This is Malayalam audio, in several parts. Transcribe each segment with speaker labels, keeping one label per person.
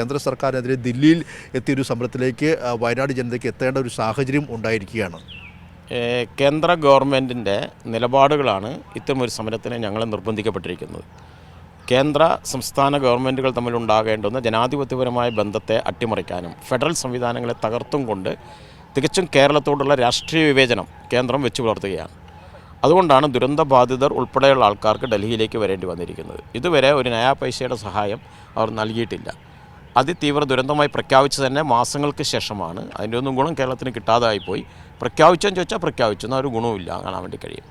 Speaker 1: കേന്ദ്ര സർക്കാരിനെതിരെ ദില്ലിയിൽ എത്തിയൊരു സമരത്തിലേക്ക് വയനാട് ജനതയ്ക്ക് എത്തേണ്ട ഒരു സാഹചര്യം ഉണ്ടായിരിക്കുകയാണ്.
Speaker 2: കേന്ദ്ര ഗവൺമെന്റിന്റെ നിലപാടുകളാണ് ഇത്തരമൊരു സമരത്തിന് ഞങ്ങൾ നിർബന്ധിക്കപ്പെട്ടിരിക്കുന്നത്. കേന്ദ്ര സംസ്ഥാന ഗവൺമെന്റുകൾ തമ്മിലുണ്ടാകേണ്ടുന്ന ജനാധിപത്യപരമായ ബന്ധത്തെ അട്ടിമറിക്കാനും ഫെഡറൽ സംവിധാനങ്ങളെ തകർത്തും കൊണ്ട് തികച്ചും കേരളത്തോടുള്ള രാഷ്ട്രീയ വിവേചനം കേന്ദ്രം വെച്ചു പുലർത്തുകയാണ്. അതുകൊണ്ടാണ് ദുരന്ത ബാധിതർ ഉൾപ്പെടെയുള്ള ആൾക്കാർക്ക് ഡൽഹിയിലേക്ക് വരേണ്ടി വന്നിരിക്കുന്നത്. ഇതുവരെ ഒരു നയാ പൈസയുടെ സഹായം അവർ നൽകിയിട്ടില്ല. അതിതീവ്ര ദുരന്തമായി പ്രഖ്യാപിച്ച് തന്നെ മാസങ്ങൾക്ക് ശേഷമാണ്. അതിന്റെ ഒന്നും ഗുണം കേരളത്തിന് കിട്ടാതായിപ്പോയി. പ്രഖ്യാപിച്ചെന്ന് ചോദിച്ചാൽ പ്രഖ്യാപിച്ചു. എന്നാൽ ഒരു ഗുണവുമില്ല കാണാൻ വേണ്ടി കഴിയും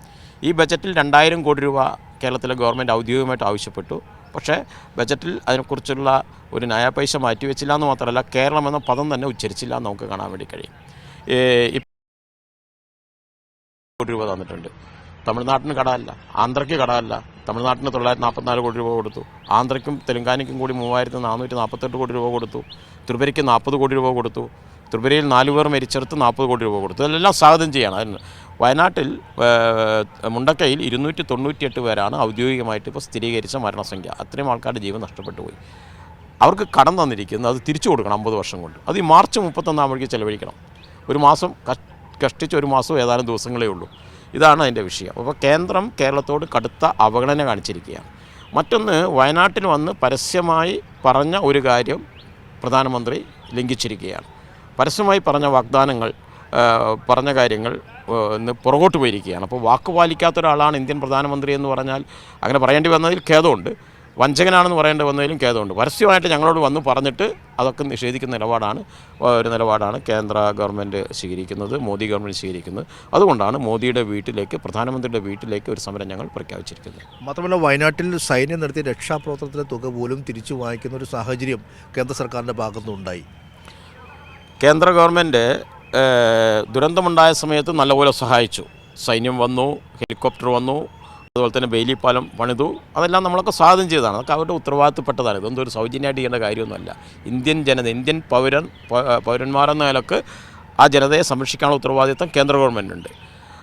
Speaker 2: ഈ ബജറ്റിൽ രണ്ടായിരം കോടി രൂപ കേരളത്തിലെ ഗവൺമെന്റ് ഔദ്യോഗികമായിട്ട് ആവശ്യപ്പെട്ടു. പക്ഷേ ബജറ്റിൽ അതിനെക്കുറിച്ചുള്ള ഒരു നയ പൈസ മാറ്റിവെച്ചില്ല എന്ന് മാത്രമല്ല കേരളം എന്ന പദം തന്നെ ഉച്ചരിച്ചില്ല എന്ന് നമുക്ക് കാണാൻ വേണ്ടി കഴിയും. കോടി രൂപ തന്നിട്ടുണ്ട്. തമിഴ്നാട്ടിന് കടമല്ല. ആന്ധ്രയ്ക്ക് കടമല്ല. തമിഴ്നാട്ടിന് തൊള്ളായിരത്തി നാൽപ്പത്തിനാല് കോടി രൂപ കൊടുത്തു. ആന്ധ്രയ്ക്കും തെലുങ്കാനയ്ക്കും കൂടി മൂവായിരത്തി നാനൂറ്റി നാൽപ്പത്തെട്ട് കോടി രൂപ കൊടുത്തു. ത്രിപുരയ്ക്ക് നാൽപ്പത് കോടി രൂപ കൊടുത്തു. ത്രിപുരയിൽ നാല് പേർ മരിച്ചെടുത്ത് നാൽപ്പത് കോടി രൂപ കൊടുത്തു. ഇതെല്ലാം സ്വാഗതം ചെയ്യണം. അതിന് വയനാട്ടിൽ മുണ്ടക്കയിൽ ഇരുന്നൂറ്റി തൊണ്ണൂറ്റിയെട്ട് പേരാണ് ഔദ്യോഗികമായിട്ട് ഇപ്പോൾ സ്ഥിരീകരിച്ച മരണസംഖ്യ. അത്രയും ആൾക്കാരുടെ ജീവൻ നഷ്ടപ്പെട്ടു പോയി. അവർക്ക് കടം തന്നിരിക്കുന്നത് അത് തിരിച്ചു കൊടുക്കണം അമ്പത് വർഷം കൊണ്ട്. അത് ഈ മാർച്ച് മുപ്പത്തൊന്നാകുമ്പോഴേക്ക് ചെലവഴിക്കണം. ഒരു മാസം കഷ്ടിച്ച് ഒരു മാസം ഏതാനും ദിവസങ്ങളേ ഉള്ളൂ. ഇതാണ് അതിന്റെ വിഷയം. അപ്പോൾ കേന്ദ്രം കേരളത്തോട് കടുത്ത അവഗണന കാണിച്ചിരിക്കുകയാണ്. മറ്റൊന്ന് വയനാട്ടിൽ വന്ന് പരസ്യമായി പറഞ്ഞ ഒരു കാര്യം പ്രധാനമന്ത്രി ലംഘിച്ചിരിക്കുകയാണ്. പരസ്യമായി പറഞ്ഞ വാഗ്ദാനങ്ങൾ പറഞ്ഞ കാര്യങ്ങൾ ഇന്ന് പുറകോട്ട് പോയിരിക്കുകയാണ്. അപ്പോൾ വാക്ക് പാലിക്കാത്ത ഒരാളാണ് ഇന്ത്യൻ പ്രധാനമന്ത്രി എന്ന് പറഞ്ഞാൽ അങ്ങനെ പറയേണ്ടി വന്നതിൽ ഖേദമുണ്ട്. വഞ്ചകനാണെന്ന് പറയേണ്ടി വന്നതിലും ഖേദമുണ്ട്. പരസ്യമായിട്ട് ഞങ്ങളോട് വന്ന് പറഞ്ഞിട്ട് അതൊക്കെ നിഷേധിക്കുന്ന നിലപാടാണ്. ഒരു നിലപാടാണ് കേന്ദ്ര ഗവൺമെന്റ് സ്വീകരിക്കുന്നത് മോദി ഗവൺമെന്റ് സ്വീകരിക്കുന്നത്. അതുകൊണ്ടാണ് മോദിയുടെ വീട്ടിലേക്ക് പ്രധാനമന്ത്രിയുടെ വീട്ടിലേക്ക് ഒരു സമരം ഞങ്ങൾ പ്രഖ്യാപിച്ചിരിക്കുന്നത്.
Speaker 1: മാത്രമല്ല വയനാട്ടിൽ സൈന്യം നടത്തിയ രക്ഷാപ്രവർത്തനത്തിലെ തുക പോലും തിരിച്ചു വാങ്ങിക്കുന്ന ഒരു സാഹചര്യം കേന്ദ്ര സർക്കാരിന്റെ ഭാഗത്തുനിന്നുണ്ടായി
Speaker 2: കേന്ദ്ര ഗവൺമെന്റ് ദുരന്തമുണ്ടായ സമയത്ത് നല്ലപോലെ സഹായിച്ചു. സൈന്യം വന്നു ഹെലികോപ്റ്റർ വന്നു അതുപോലെ തന്നെ ബെയിലി പാലം പണിതു അതെല്ലാം നമ്മളൊക്കെ സ്വാഗതം ചെയ്തതാണ്. അതൊക്കെ അവരുടെ ഉത്തരവാദിത്തപ്പെട്ടതാണ്. ഇതൊന്നും ഒരു സൗജന്യമായിട്ട് ചെയ്യേണ്ട കാര്യമൊന്നുമല്ല. ഇന്ത്യൻ ജനത ഇന്ത്യൻ പൗരൻ പൗരന്മാരെന്ന നിലയ്ക്ക് ആ ജനതയെ സംരക്ഷിക്കാനുള്ള ഉത്തരവാദിത്തം കേന്ദ്ര ഗവൺമെന്റുണ്ട്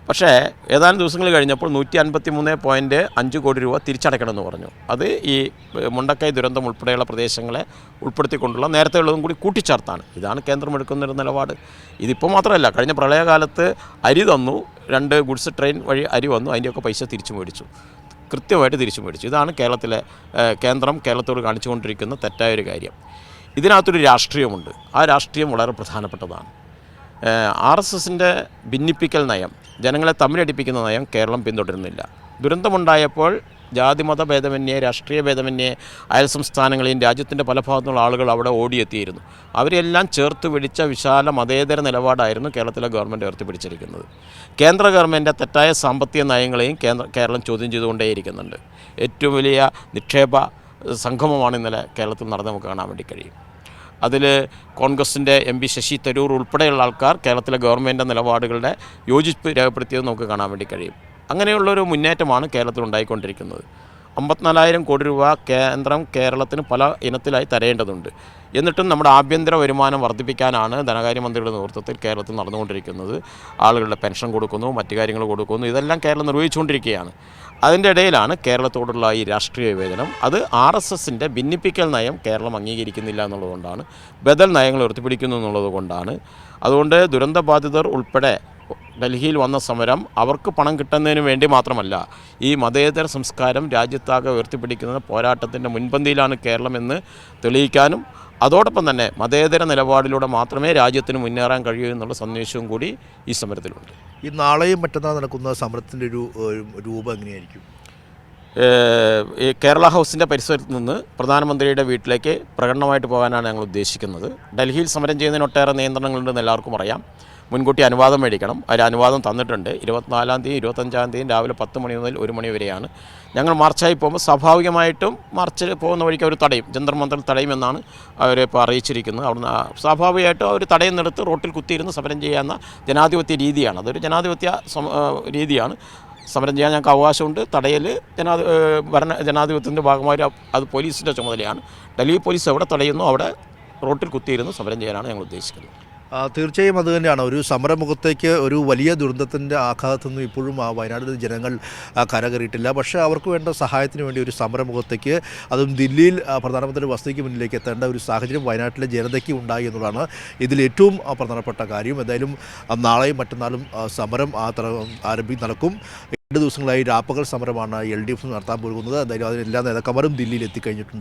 Speaker 2: പക്ഷേ ഏതാനും ദിവസങ്ങൾ കഴിഞ്ഞപ്പോൾ നൂറ്റി അൻപത്തി മൂന്ന് പോയിന്റ് അഞ്ച് കോടി രൂപ തിരിച്ചടയ്ക്കണമെന്ന് പറഞ്ഞു. അത് ഈ മുണ്ടക്കൈ ദുരന്തം ഉൾപ്പെടെയുള്ള പ്രദേശങ്ങളെ ഉൾപ്പെടുത്തിക്കൊണ്ടുള്ള നേരത്തെ ഉള്ളതും കൂടി കൂട്ടിച്ചേർത്താണ്. ഇതാണ് കേന്ദ്രം എടുക്കുന്ന ഒരു നിലപാട്. ഇതിപ്പോൾ മാത്രമല്ല കഴിഞ്ഞ പ്രളയകാലത്ത് അരി തന്നു രണ്ട് ഗുഡ്സ് ട്രെയിൻ വഴി അരി വന്നു അതിന്റെയൊക്കെ പൈസ തിരിച്ചു മേടിച്ചു. കൃത്യമായിട്ട് തിരിച്ചു മേടിച്ചു. ഇതാണ് കേരളത്തിലെ കേന്ദ്രം കേരളത്തോട് കാണിച്ചുകൊണ്ടിരിക്കുന്ന തെറ്റായൊരു കാര്യം. ഇതിനകത്തൊരു രാഷ്ട്രീയമുണ്ട്. ആ രാഷ്ട്രീയം വളരെ പ്രധാനപ്പെട്ടതാണ്. ആർ എസ് എസിന്റെ ഭിന്നിപ്പിക്കൽ നയം ജനങ്ങളെ തമ്മിലടിപ്പിക്കുന്ന നയം കേരളം പിന്തുടരുന്നില്ല. ദുരന്തമുണ്ടായപ്പോൾ ജാതിമത ഭേദമന്യേ രാഷ്ട്രീയ ഭേദമന്യേ അയൽ സംസ്ഥാനങ്ങളെയും രാജ്യത്തിന്റെ പല ഭാഗത്തുള്ള ആളുകൾ അവിടെ ഓടിയെത്തിയിരുന്നു. അവരെല്ലാം ചേർത്ത് പിടിച്ച വിശാല മതേതര നിലപാടായിരുന്നു കേരളത്തിലെ ഗവൺമെന്റ് ഉയർത്തിപ്പിടിച്ചിരിക്കുന്നത്. കേന്ദ്ര ഗവൺമെന്റ് തെറ്റായ സാമ്പത്തിക നയങ്ങളെയും കേന്ദ്ര കേരളം ചോദ്യം ചെയ്തുകൊണ്ടേയിരിക്കുന്നുണ്ട്. ഏറ്റവും വലിയ നിക്ഷേപ സംഗമമാണ് ഇന്നലെ കേരളത്തിൽ നടന്ന് നമുക്ക് കാണാൻ വേണ്ടി കഴിയും. അതിൽ കോൺഗ്രസിന്റെ എം പി ശശി തരൂർ ഉൾപ്പെടെയുള്ള ആൾക്കാർ കേരളത്തിലെ ഗവൺമെന്റിന്റെ നിലപാടുകളുടെ യോജിപ്പ് രേഖപ്പെടുത്തിയത് നമുക്ക് കാണാൻ വേണ്ടി കഴിയും. അങ്ങനെയുള്ളൊരു മുന്നേറ്റമാണ് കേരളത്തിൽ ഉണ്ടായിക്കൊണ്ടിരിക്കുന്നത് അമ്പത്തിനാലായിരം കോടി രൂപ കേന്ദ്രം കേരളത്തിന് പല ഇനത്തിലായി തരേണ്ടതുണ്ട്. എന്നിട്ടും നമ്മുടെ ആഭ്യന്തര വരുമാനം വർദ്ധിപ്പിക്കാനാണ് ധനകാര്യമന്ത്രിയുടെ നേതൃത്വത്തിൽ കേരളത്തിൽ നടന്നുകൊണ്ടിരിക്കുന്നത്. ആളുകളുടെ പെൻഷൻ കൊടുക്കുന്നു മറ്റു കാര്യങ്ങൾ കൊടുക്കുന്നു ഇതെല്ലാം കേരളം നിർവഹിച്ചുകൊണ്ടിരിക്കുകയാണ്. അതിന്റെ ഇടയിലാണ് കേരളത്തോടുള്ള ഈ രാഷ്ട്രീയ വിവേചനം. അത് ആർ എസ് എസിന്റെ ഭിന്നിപ്പിക്കൽ നയം കേരളം അംഗീകരിക്കുന്നില്ല എന്നുള്ളതുകൊണ്ടാണ് ബദൽ നയങ്ങൾ ഉയർത്തിപ്പിടിക്കുന്നു എന്നുള്ളത് കൊണ്ടാണ് അതുകൊണ്ട് ദുരന്തബാധിതർ ഉൾപ്പെടെ ഡൽഹിയിൽ വന്ന സമരം അവർക്ക് പണം കിട്ടുന്നതിന് വേണ്ടി മാത്രമല്ല ഈ മതേതര സംസ്കാരം രാജ്യത്താകെ ഉയർത്തിപ്പിടിക്കുന്ന പോരാട്ടത്തിന്റെ മുൻപന്തിയിലാണ് കേരളമെന്ന് തെളിയിക്കാനും അതോടൊപ്പം തന്നെ മതേതര നിലപാടിലൂടെ മാത്രമേ രാജ്യത്തിന് മുന്നേറാൻ കഴിയൂ എന്നുള്ള സന്ദേശവും കൂടി ഈ സമരത്തിലുണ്ട്.
Speaker 1: ഈ നാളെയും മറ്റന്നാൾ നടക്കുന്ന സമരത്തിന്റെ ഒരു രൂപം എങ്ങനെയായിരിക്കും?
Speaker 2: ഈ കേരള ഹൗസിന്റെ പരിസരത്ത് നിന്ന് പ്രധാനമന്ത്രിയുടെ വീട്ടിലേക്ക് പ്രകടനമായിട്ട് പോകാനാണ് ഞങ്ങൾ ഉദ്ദേശിക്കുന്നത്. ഡൽഹിയിൽ സമരം ചെയ്യുന്നതിന് ഒട്ടേറെ നിയന്ത്രണങ്ങളുണ്ടെന്ന് എല്ലാവർക്കും അറിയാം. മുൻകൂട്ടി അനുവാദം മേടിക്കണം. അവർ അനുവാദം തന്നിട്ടുണ്ട്. ഇരുപത്തിനാലാം തീയതി ഇരുപത്തഞ്ചാം തീയതി രാവിലെ പത്ത് മണി മുതൽ ഒരു മണി വരെയാണ്. ഞങ്ങൾ മാർച്ചായി പോകുമ്പോൾ സ്വാഭാവികമായിട്ടും മാർച്ചിൽ പോകുന്ന വഴിക്ക് അവർ തടയും ജന്തർ മന്ത്രം തടയുമെന്നാണ് അവർ ഇപ്പോൾ അറിയിച്ചിരിക്കുന്നത്. അവിടുന്ന് സ്വാഭാവികമായിട്ടും അവർ തടയുന്നിടത്ത് റോട്ടിൽ കുത്തിയിരുന്ന് സമരം ചെയ്യാവുന്ന ജനാധിപത്യ രീതിയാണ്. അതൊരു ജനാധിപത്യ രീതിയാണ്. സമരം ചെയ്യാൻ ഞങ്ങൾക്ക് അവകാശമുണ്ട്. തടയൽ ജനാധി ഭരണ ജനാധിപത്യത്തിന്റെ ഭാഗമായി അത് പോലീസിന്റെ ചുമതലയാണ്. ഡൽഹി പോലീസ് എവിടെ തടയുന്നു അവിടെ റോട്ടിൽ കുത്തിയിരുന്ന് സമരം ചെയ്യാനാണ് ഞങ്ങൾ ഉദ്ദേശിക്കുന്നത്.
Speaker 1: തീർച്ചയായും അത് തന്നെയാണ്. ഒരു സമരമുഖത്തേക്ക് ഒരു വലിയ ദുരന്തത്തിന്റെ ആഘാതത്തിൽ ഇപ്പോഴും ആ വയനാട്ടിലെ ജനങ്ങൾ കരകയറിയിട്ടില്ല. പക്ഷേ അവർക്ക് വേണ്ട സഹായത്തിന് വേണ്ടി ഒരു സമരമുഖത്തേക്ക് അതും ദില്ലിയിൽ പ്രധാനമന്ത്രി വസതിക്ക് മുന്നിലേക്ക് എത്തേണ്ട ഒരു സാഹചര്യം വയനാട്ടിലെ ജനതയ്ക്ക് ഉണ്ടായി എന്നുള്ളതാണ് ഇതിൽ ഏറ്റവും പ്രധാനപ്പെട്ട കാര്യം. എന്തായാലും നാളെയും മറ്റന്നാളും സമരം ആരംഭി നടക്കും. രണ്ട് ദിവസങ്ങളായി രാപ്പകൽ സമരമാണ് എൽ ഡി എഫ് നടത്താൻ പോകുന്നത്. എന്തായാലും അതിനെല്ലാ നേതാക്കന്മാരും ദില്ലിയിൽ എത്തിക്കഴിഞ്ഞിട്ടുണ്ട്.